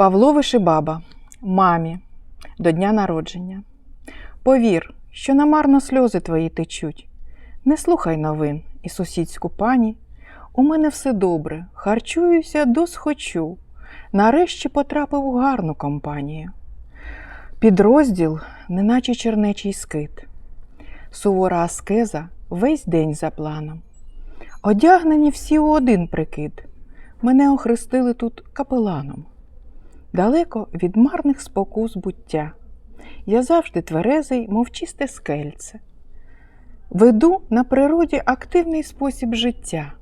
Павло Вишибаба, мамі, до дня народження. Повір, що намарно сльози твої течуть. Не слухай новин і сусідську пані. У мене все добре, харчуюся досхочу. Нарешті потрапив у гарну компанію. Підрозділ, неначе чернечий скит. Сувора аскеза весь день за планом. Одягнені всі у один прикид. Мене охрестили тут капеланом. Далеко від марних спокус буття. Я завжди тверезий, мов чисте скельце. Веду на природі активний спосіб життя.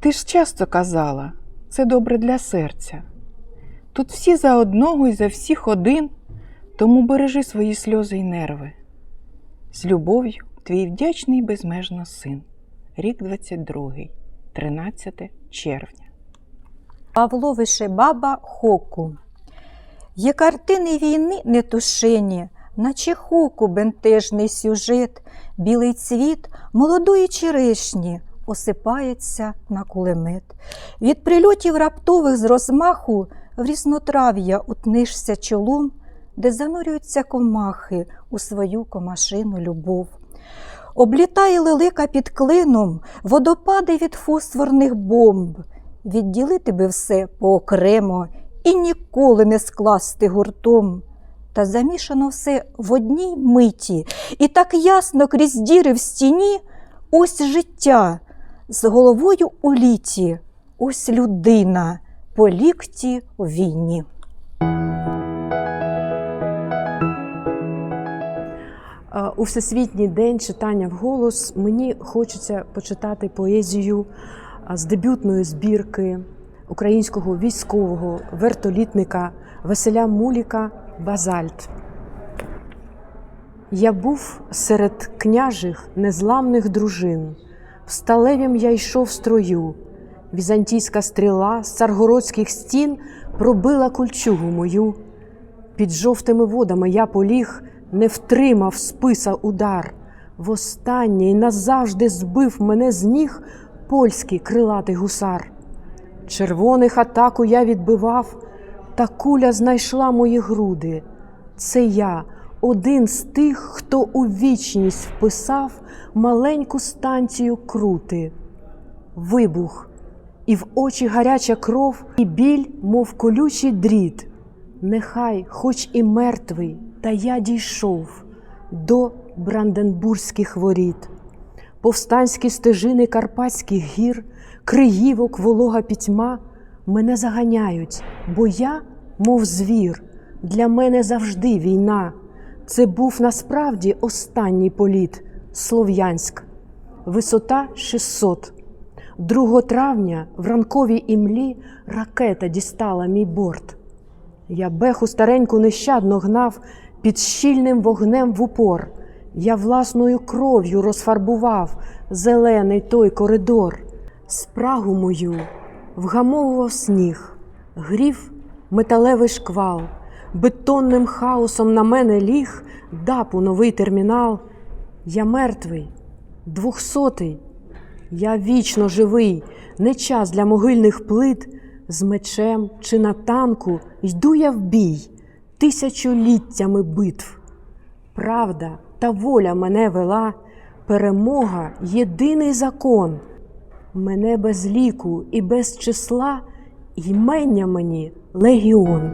Ти ж часто казала, це добре для серця. Тут всі за одного і за всіх один, тому бережи свої сльози й нерви. З любов'ю, твій вдячний безмежно син. Рік 22, 13 червня. Павло Вишебаба Хоку. Є картини війни нетушені, наче хоку бентежний сюжет, білий цвіт молодої черешні осипається на кулемет. Від прильотів раптових з розмаху в різнотрав'я утнишся чолом, де занурюються комахи у свою комашину любов. Облітає лелека під клином, водопади від фосфорних бомб. Відділити би все поокремо і ніколи не скласти гуртом. Та замішано все в одній миті, і так ясно крізь діри в стіні ось життя з головою у літі, ось людина по лікті у війні. У Всесвітній день читання вголос мені хочеться почитати поезію з дебютної збірки українського військового вертолітника Василя Муліка Базальт. Я був серед княжих незламних дружин. В сталевім я йшов строю. Візантійська стріла з царгородських стін пробила кульчугу мою. Під жовтими водами я поліг, не втримав списа удар. Востаннє й назавжди збив мене з ніг польський крилатий гусар. Червоних атаку я відбивав, та куля знайшла мої груди. Це я, один з тих, хто у вічність вписав маленьку станцію крути. Вибух, і в очі гаряча кров, і біль, мов колючий дріт. Нехай, хоч і мертвий, та я дійшов до Бранденбурзьких воріт. Повстанські стежини Карпатських гір, криївок, волога пітьма мене заганяють, бо я, мов звір, для мене завжди війна. Це був насправді останній політ Слов'янськ, висота 600. 2 травня в ранковій імлі ракета дістала мій борт. Я беху стареньку нещадно гнав під щільним вогнем в упор. Я власною кров'ю розфарбував зелений той коридор. Спрагу мою вгамовував сніг, грів металевий шквал, бетонним хаосом на мене ліг дапу новий термінал. Я мертвий, двохсотий, я вічно живий, не час для могильних плит. З мечем чи на танку йду я в бій тисячоліттями битв. Правда та воля мене вела, перемога єдиний закон. Мене без ліку і без числа, ймення мені легіон.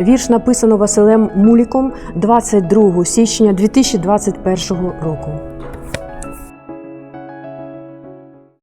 Вірш написано Василем Муліком 22 січня 2021 року.